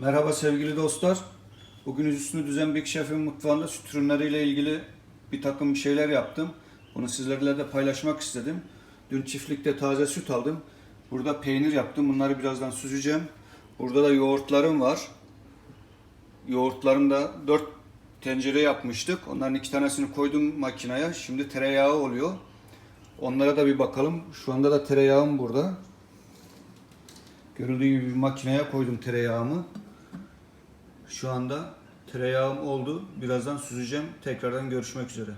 Merhaba sevgili dostlar. Bugün Üstünü Düzen Big Chef'in mutfağında süt ürünleriyle ilgili bir takım şeyler yaptım. Bunu sizlerle de paylaşmak istedim. Dün çiftlikte taze süt aldım. Burada peynir yaptım. Bunları birazdan süzeceğim. Burada da yoğurtlarım var. Yoğurtlarım da 4 tencere yapmıştık. Onların iki tanesini koydum makineye. Şimdi tereyağı oluyor. Onlara da bir bakalım. Şu anda da tereyağım burada. Görüldüğü gibi bir makineye koydum tereyağımı. Şu anda tereyağım oldu. Birazdan süzeceğim. Tekrardan görüşmek üzere.